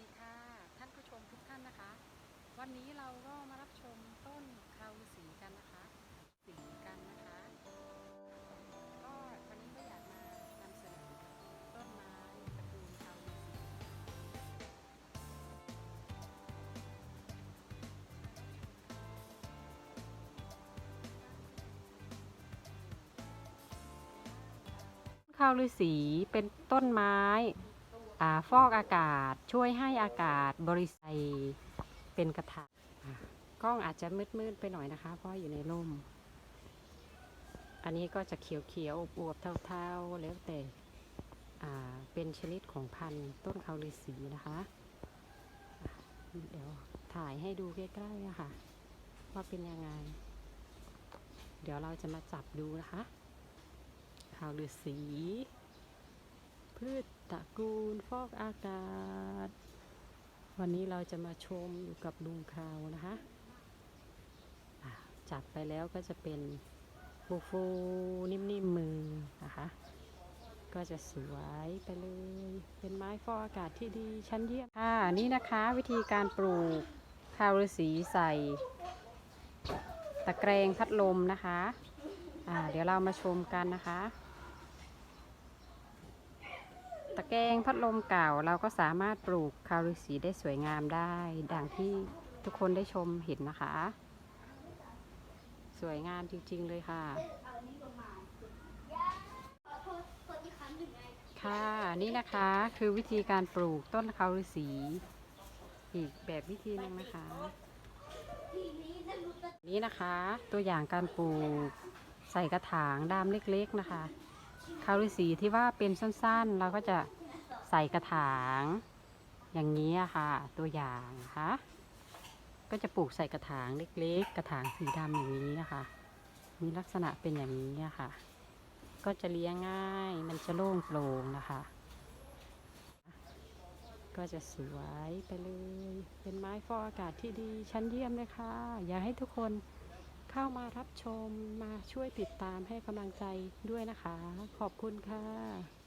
ดีค่ะ ท่านผู้ชมทุกท่านนะคะ วันนี้เราก็มารับชมต้นคราวฤาษีกันนะคะ สีกันนะคะ ก็วันนี้ก็อยากมานำเสนอต้นไม้ตระกูลคราวฤาษีข้าวฤาษีเป็นต้นไม้ ฟอกอากาศช่วยให้อากาศบริสุทธิ์เป็นกระถางกล้องอาจจะมืดๆไปหน่อยนะคะ เพราะอยู่ในร่ม อันนี้ก็จะเขียวๆอวบๆเท่าๆแล้วแต่เป็นชนิดของพันธุ์ต้นข้าฤาษีนะคะ เดี๋ยวถ่ายให้ดูใกล้ๆนะคะว่าเป็นยังไง เดี๋ยวเราจะมาจับดูนะคะข่าฤาษี พืชตระกูลฟอกอากาศ วันนี้เราจะมาชมอยู่กับลุงคราวนะคะจับไปแล้วก็จะเป็นฟูฟูนิ่มๆมือนะคะ ก็จะสวยไปเลย เป็นไม้ฟอกอากาศที่ดีชั้นเยี่ยมค่ะนี่นะคะวิธีการปลูกข้าวฤาษีใส่ตะแกรงพัดลมนะคะเดี๋ยวเรามาชมกันนะคะ ตะ แกงพัดลมเก่าเราก็สามารถปลูกคาวฤาษีได้สวยงามได้ ดังที่ทุกคนได้ชมเห็นนะคะ สวยงามจริงๆเลยค่ะ ค่ะนี่นะคะคือวิธีการปลูกต้นคาวฤาษีอีกแบบวิธีหนึงนะคะ นี่นะคะตัวอย่างการปลูกใส่กระถางดามเล็กๆนะคะคาวฤาษีที่ว่าเป็นสั้นๆ เราก็จะ ใส่กระถาง อย่างนี้ค่ะ ตัวอย่างนะคะก็จะปลูกใส่กระถางเล็ก ๆ กระถางสีดำอย่างนี้นะคะ มีลักษณะเป็นอย่างนี้อะค่ะก็จะเลี้ยงง่าย มันจะโล่งโปร่งนะคะ ก็จะสวยไปเลย เป็นไม้ฟอกอากาศที่ดี ชั้นเยี่ยมเลยค่ะ อยากให้ทุกคนเข้ามารับชม มาช่วยติดตามให้กำลังใจด้วยนะคะ ขอบคุณค่ะ